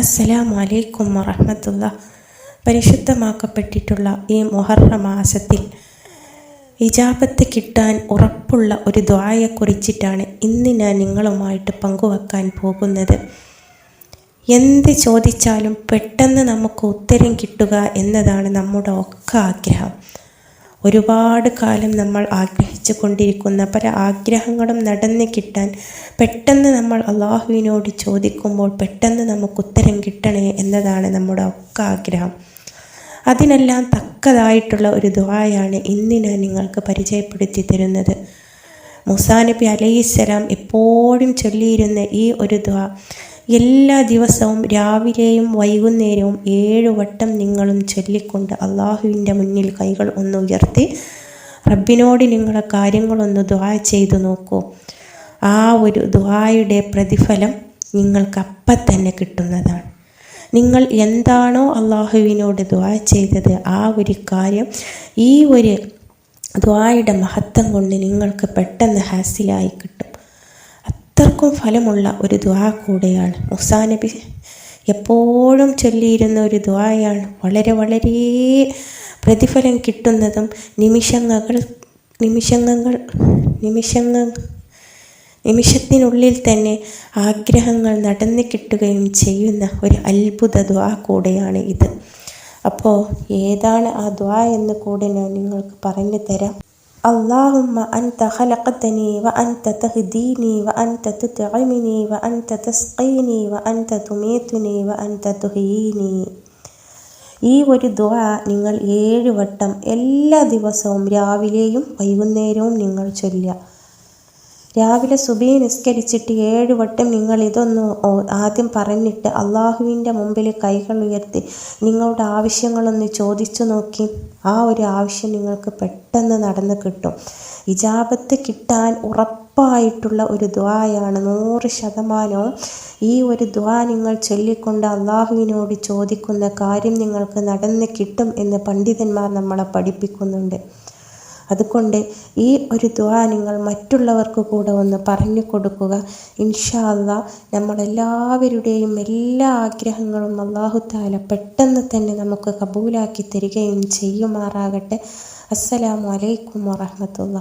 അസ്സലാമു അലൈക്കും വറഹമത്തുള്ള പരിശുദ്ധമാക്കപ്പെട്ടിട്ടുള്ള ഈ മൊഹറ മാസത്തിൽ ഇജാബത്ത് കിട്ടാൻ ഉറപ്പുള്ള ഒരു ദ്വായെക്കുറിച്ചിട്ടാണ് ഇന്ന് ഞാൻ നിങ്ങളുമായിട്ട് പങ്കുവെക്കാൻ പോകുന്നത്. എന്ത് ചോദിച്ചാലും പെട്ടെന്ന് നമുക്ക് ഉത്തരം കിട്ടുക എന്നതാണ് നമ്മുടെ ഒക്കെ ആഗ്രഹം. ഒരുപാട് കാലം നമ്മൾ ആഗ്രഹിച്ചു കൊണ്ടിരിക്കുന്ന പല ആഗ്രഹങ്ങളും നടന്നു കിട്ടാൻ പെട്ടെന്ന് നമ്മൾ അള്ളാഹുവിനോട് ചോദിക്കുമ്പോൾ പെട്ടെന്ന് നമുക്ക് ഉത്തരം കിട്ടണേ എന്നതാണ് നമ്മുടെ ഒക്കെ ആഗ്രഹം. അതിനെല്ലാം തക്കതായിട്ടുള്ള ഒരു ദ്വായാണ് ഇന്ന് ഞാൻ നിങ്ങൾക്ക് പരിചയപ്പെടുത്തി തരുന്നത്. മുസാനബി അലൈഹിസ്സലാം എപ്പോഴും ചൊല്ലിയിരുന്ന ഈ ഒരു ദ്വാ എല്ലാ ദിവസവും രാവിലെയും വൈകുന്നേരവും ഏഴു വട്ടം നിങ്ങളും ചൊല്ലിക്കൊണ്ട് അള്ളാഹുവിന്റെ മുന്നിൽ കൈകൾ ഒന്ന് ഉയർത്തി റബ്ബിനോട് നിങ്ങളെ കാര്യങ്ങളൊന്ന് ദ്വാ ചെയ്തു നോക്കൂ. ആ ഒരു ദ്വായുടെ പ്രതിഫലം നിങ്ങൾക്ക് അപ്പം തന്നെ കിട്ടുന്നതാണ്. നിങ്ങൾ എന്താണോ അള്ളാഹുവിനോട് ദ്വാ ചെയ്തത് ആ ഒരു കാര്യം ഈ ഒരു ദ്വായുടെ മഹത്വം കൊണ്ട് നിങ്ങൾക്ക് പെട്ടെന്ന് ഹാസിലായി കിട്ടും. അത്രക്കും ഫലമുള്ള ഒരു ദ്വാ കൂടെയാണ്. മുസാ നബി എപ്പോഴും ചൊല്ലിയിരുന്ന ഒരു ദ്വായാണ് വളരെ വളരെ പ്രതിഫലം കിട്ടുന്നതും നിമിഷങ്ങൾ നിമിഷങ്ങൾ നിമിഷങ്ങൾ നിമിഷത്തിനുള്ളിൽ തന്നെ ആഗ്രഹങ്ങൾ നടന്നു കിട്ടുകയും ചെയ്യുന്ന ഒരു അത്ഭുത ദ്വാ കൂടെയാണ് ഇത്. അപ്പോൾ ഏതാണ് ആ ദ്വാ എന്ന് കൂടെ ഞാൻ നിങ്ങൾക്ക് പറഞ്ഞു തരാം. اللهم أنت خلقتني وأنت تهديني وأنت تطعمني وأنت تسقيني وأنت تميتني وأنت تحييني ഈ ഒരു ദുവ നിങ്ങൾ ഏഴ് വട്ടം എല്ലാ ദിവസവും രാവിലെയും വൈകുന്നേരവും നിങ്ങൾ ചൊല്ലുക രാവിലെ സുബീ നിസ്കരിച്ചിട്ട് ഏഴ് വട്ടം നിങ്ങൾ ഇതൊന്ന് ആദ്യം പറഞ്ഞിട്ട് അള്ളാഹുവിന്റെ മുമ്പിൽ കൈകൾ ഉയർത്തി നിങ്ങളുടെ ആവശ്യങ്ങളൊന്ന് ചോദിച്ചു നോക്കി. ആ ഒരു ആവശ്യം നിങ്ങൾക്ക് പെട്ടെന്ന് നടന്ന് കിട്ടും. ഇജാബത്ത് കിട്ടാൻ ഉറപ്പായിട്ടുള്ള ഒരു ദ്വായാണ് നൂറ് ശതമാനവും ഈ ഒരു ദ്വാ നിങ്ങൾ ചൊല്ലിക്കൊണ്ട് അള്ളാഹുവിനോട് ചോദിക്കുന്ന കാര്യം നിങ്ങൾക്ക് നടന്ന് കിട്ടും എന്ന് പണ്ഡിതന്മാർ നമ്മളെ പഠിപ്പിക്കുന്നുണ്ട്. അതുകൊണ്ട് ഈ ഒരു ദ്വാ നിങ്ങൾ മറ്റുള്ളവർക്ക് കൂടെ ഒന്ന് പറഞ്ഞു കൊടുക്കുക. ഇൻഷാല്ല നമ്മളെല്ലാവരുടെയും എല്ലാ ആഗ്രഹങ്ങളും അള്ളാഹു താല പെട്ടെന്ന് തന്നെ നമുക്ക് കബൂലാക്കി തരികയും ചെയ്യുമാറാകട്ടെ. അസ്സലാമു അലൈക്കും വറഹമത്തുള്ള.